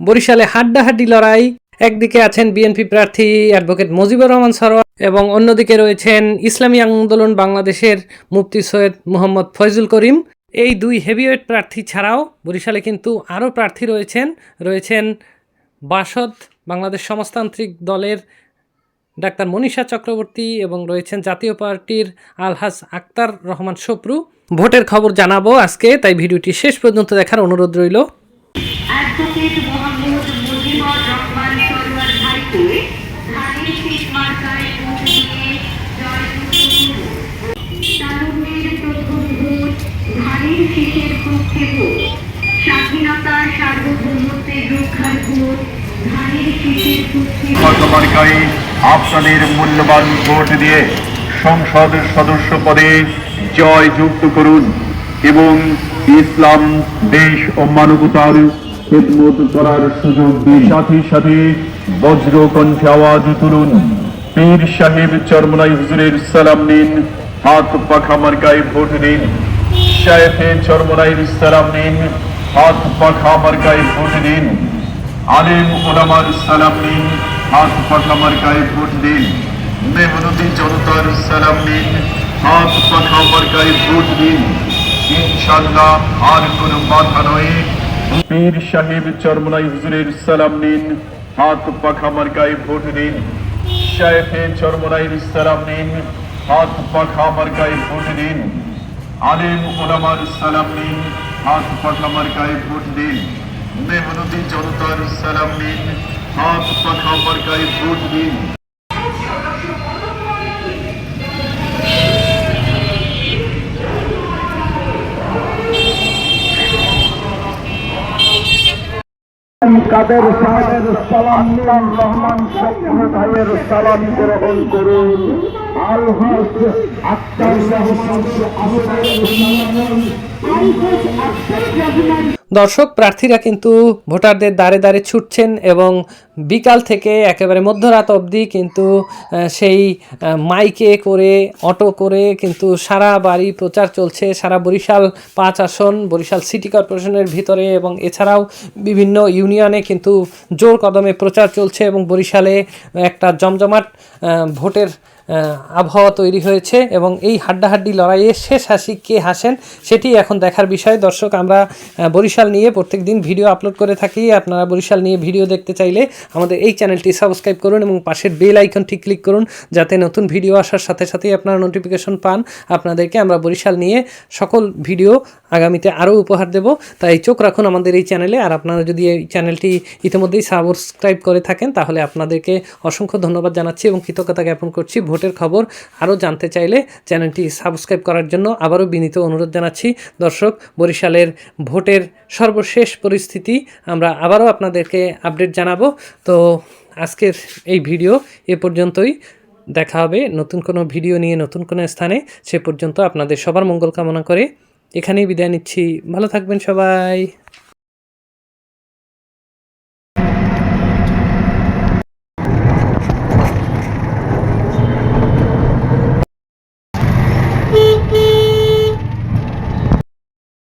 বরিশালে হাড্ডাহাড্ডি লড়াই, একদিকে আছেন বিএনপি প্রার্থী অ্যাডভোকেট মুজিবুর রহমান সরোয়ার এবং অন্যদিকে রয়েছেন ইসলামী আন্দোলন বাংলাদেশের মুফতি সৈয়দ মোহাম্মদ ফয়জুল করিম। এই দুই হেভিওয়েট প্রার্থী ছাড়াও বরিশালে কিন্তু আরও প্রার্থী রয়েছেন রয়েছেন বাসদ বাংলাদেশ সমাজতান্ত্রিক দলের ডাক্তার মনীষা চক্রবর্তী এবং রয়েছেন জাতীয় পার্টির আলহাজ আক্তার রহমান সপ্রু। ভোটের খবর জানাব আজকে, তাই ভিডিওটি শেষ পর্যন্ত দেখার অনুরোধ রইল। অ্যাডভোকেট মোহাম্মদ মুজিবুর রহমান সরোয়ার ভাইকে ধানের শীষ মার্কায় ভোট দিয়ে তারুণ্যের প্রথম ভোট ধানের শীষের পক্ষে ভোট স্বাধীনতা সার্বভৌমত্বের রক্ষার ভোট ধানের আপনাদের মূল্যবান ভোট দিয়ে সংসদ সদস্য পদে জয় যুক্ত করুন এবং ইসলাম, দেশ ও মানবতার খেদমত করার সুযোগ দিন। সাথে সাথে বজ্র কণ্ঠে আওয়াজ তুলুন। পীর সাহেব চরমলাই হুজুরের সালাম নিন। হাত পাখা মার্কায় ভোট দিন। শায়েখে চরমলাইয়ের সালাম নিন। হাত পাখা ভোট দিন। আলেম ওলামার সালাম নিন। হাত পাখা ভোট দিন। মেহনতি জনতার সালাম নিন। হাত পাখা মার্কায় ভোট দিন। ইনশাল্লাহ আর কোন বাধা নয়। পীর সাহেব চরমলাই হুজুরের সালাম নিন, হাত পাখা মার্কায় ভোট দিন। শায়েখে চরমলাইয়ের সালাম নিন, হাত পাখা মার্কায় ভোট দিন। আলেম ওলামার সালাম নিন, হাত পাখা মার্কায় ভোট দিন। মেহনতি জনতার সালাম নিন, হাত পাখা মার্কায় ভোট দিন। কাদের সাহেবের সালাম রহমান ভাইয়ের সালাম গ্রহণ করুন দর্শক, প্রার্থীরা কিন্তু ভোটারদের দ্বারে দ্বারে ছুটছেন এবং বিকাল থেকে একেবারে মধ্যরাত অবধি কিন্তু সেই মাইকে করে, অটো করে কিন্তু সারা বাড়ি প্রচার চলছে। সারা বরিশাল পাঁচ আসন, বরিশাল সিটি কর্পোরেশনের ভিতরে এবং এছাড়াও বিভিন্ন ইউনিয়নে কিন্তু জোর কদমে প্রচার চলছে এবং বরিশালে একটা জমজমাট ভোটের আবহাওয়া তৈরি হয়েছে এবং এই হাড্ডাহাড্ডি লড়াইয়ে শেষ হাসি কে হাসেন সেটি এখন দেখার বিষয়। দর্শক, আমরা বরিশাল নিয়ে প্রত্যেক দিন ভিডিও আপলোড করে থাকি। আপনারা বরিশাল নিয়ে ভিডিও দেখতে চাইলে আমাদের এই চ্যানেলটি সাবস্ক্রাইব করুন এবং পাশের বেল আইকনটি ক্লিক করুন যাতে নতুন ভিডিও আসার সাথে সাথেই আপনারা নোটিফিকেশন পান। আপনাদেরকে আমরা বরিশাল নিয়ে সকল ভিডিও আগামীতে আরও উপহার দেব। তাই চোখ রাখুন আমাদের এই চ্যানেলে। আর আপনারা যদি এই চ্যানেলটি ইতিমধ্যেই সাবস্ক্রাইব করে থাকেন, তাহলে আপনাদেরকে অসংখ্য ধন্যবাদ জানাচ্ছি এবং কৃতজ্ঞতা জ্ঞাপন করছি। ভোটের খবর আরও জানতে চাইলে চ্যানেলটি সাবস্ক্রাইব করার জন্য আবারও বিনীত অনুরোধ জানাচ্ছি। দর্শক, বরিশালের ভোটের সর্বশেষ পরিস্থিতি আমরা আবারও আপনাদেরকে আপডেট জানাব। তো আজকের এই ভিডিও এ পর্যন্তই। দেখা হবে নতুন কোনো ভিডিও নিয়ে নতুন কোনো স্থানে। সে পর্যন্ত আপনাদের সবার মঙ্গল কামনা করে এখানেই বিদায় নিচ্ছি। ভালো থাকবেন সবাই।